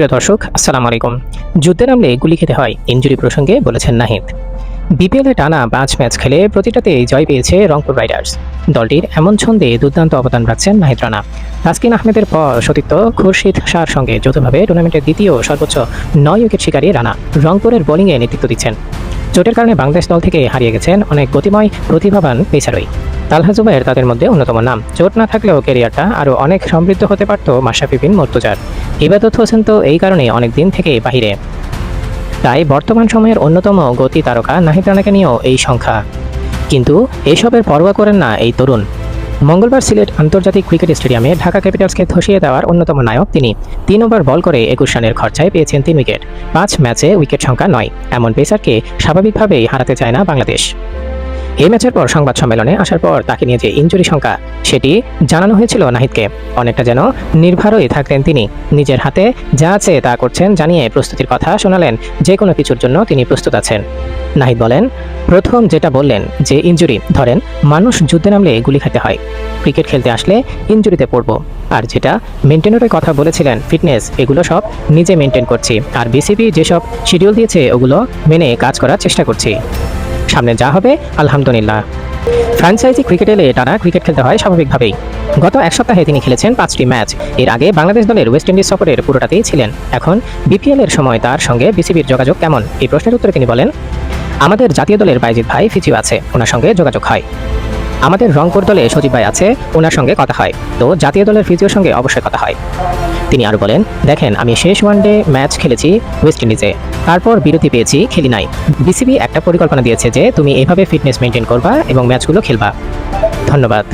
সুপ্রিয় দর্শক, আসসালামু আলাইকুম। যুদ্ধে নামলে গুলি খেতে হয় ইনজুরি প্রসঙ্গে বলেছেন নাহিদ। বিপিএলে টানা পাঁচ ম্যাচ খেলে প্রতিটাতেই জয় পেয়েছে রংপুর রাইডার্স। দলটির এমন ছন্দে দুর্দান্ত অবদান রাখছেন নাহিদ রানা। তাসকিন আহমেদের পর সতীর্থ খুরশিদ শাহর সঙ্গে যৌথভাবে টুর্নামেন্টের দ্বিতীয় সর্বোচ্চ নয় উইকেট শিকারী রানা রংপুরের বোলিংয়ে নেতৃত্ব দিচ্ছেন। চোটের কারণে বাংলাদেশ দল থেকে হারিয়ে গেছেন অনেক গতিময়, প্রতিভাবান পেসারই। তালহা জুবাইর তাদের মধ্যে অন্যতম নাম। চোট না থাকলেও ক্যারিয়ারটা আরও অনেক সমৃদ্ধ হতে পারত মাশরাফি বিন মর্তুজার। ইবাদত হোসেন তো এই কারণে অনেক দিন থেকেই বাহিরে। তাই বর্তমান সময়ের অন্যতম গতি তারকা নাহিদ রানাকে নিয়েও এই সংখ্যা। কিন্তু এসবের পরোয়া করেন না এই তরুণ। মঙ্গলবার সিলেট আন্তর্জাতিক ক্রিকেট স্টেডিয়ামে ঢাকা ক্যাপিটালসকে ধসিয়ে দেওয়ার অন্যতম নায়ক তিনি। তিন ওভার বল করে একুশ রানের খরচায় পেয়েছেন তিন উইকেট। পাঁচ ম্যাচে উইকেট সংখ্যা নয়। এমন পেসারকে স্বাভাবিকভাবেই হারাতে চায় না বাংলাদেশ। এই ম্যাচের পর সংবাদ সম্মেলনে আসার পর তাকে নিয়ে যে ইঞ্জুরি সংখ্যা সেটি জানানো হয়েছিল নাহিদকে। অনেকটা যেন নির্ভরই থাকতেন তিনি। নিজের হাতে যা আছে তা করছেন জানিয়ে প্রস্তুতির কথা শোনালেন যে কোনো কিছুর জন্য তিনি প্রস্তুত আছেন। নাহিদ বলেন, প্রথম যেটা বললেন যে ইঞ্জুরি ধরেন মানুষ যুদ্ধে নামলে গুলি খেতে হয়। ক্রিকেট খেলতে আসলে ইঞ্জুরিতে পড়ব। আর যেটা মেনটেনেরই কথা বলেছিলেন ফিটনেস এগুলো সব নিজে মেনটেন করছি। আর বিসিবি যেসব শিডিউল দিয়েছে, ওগুলো মেনে কাজ করার চেষ্টা করছি। সামনে যা হবে, আলহামদুলিল্লাহ। ফ্র্যাঞ্চাইজি ক্রিকেট এলে টানা ক্রিকেট খেলতে হয় স্বাভাবিকভাবেই। গত এক সপ্তাহে তিনি খেলেছেন পাঁচটি ম্যাচ। এর আগে বাংলাদেশ দলের ওয়েস্ট ইন্ডিজ সফরের পুরোটাতেই ছিলেন। এখন বিপিএল এর সময় তার সঙ্গে বিসিবির যোগাযোগ কেমন? এই প্রশ্নের উত্তরে তিনি বলেন, আমাদের জাতীয় দলের বাইজিৎ ভাই ফিচিও আছে, ওনার সঙ্গে যোগাযোগ হয়। আমাদের রংপুর দলে সজীব ভাই আছে, ওনার সঙ্গে কথা হয়। তো জাতীয় দলের ফিজিওর সঙ্গে অবশ্যই কথা হয়। তিনি আরও বলেন, দেখেন, আমি শেষ ওয়ানডে ম্যাচ খেলেছি ওয়েস্ট ইন্ডিজে। তারপর বিরতি পেয়েছি খেলি নাই। বিসিবি একটা পরিকল্পনা দিয়েছে যে, তুমি এভাবে ফিটনেস মেনটেন করবা এবং ম্যাচগুলো খেলবা। ধন্যবাদ।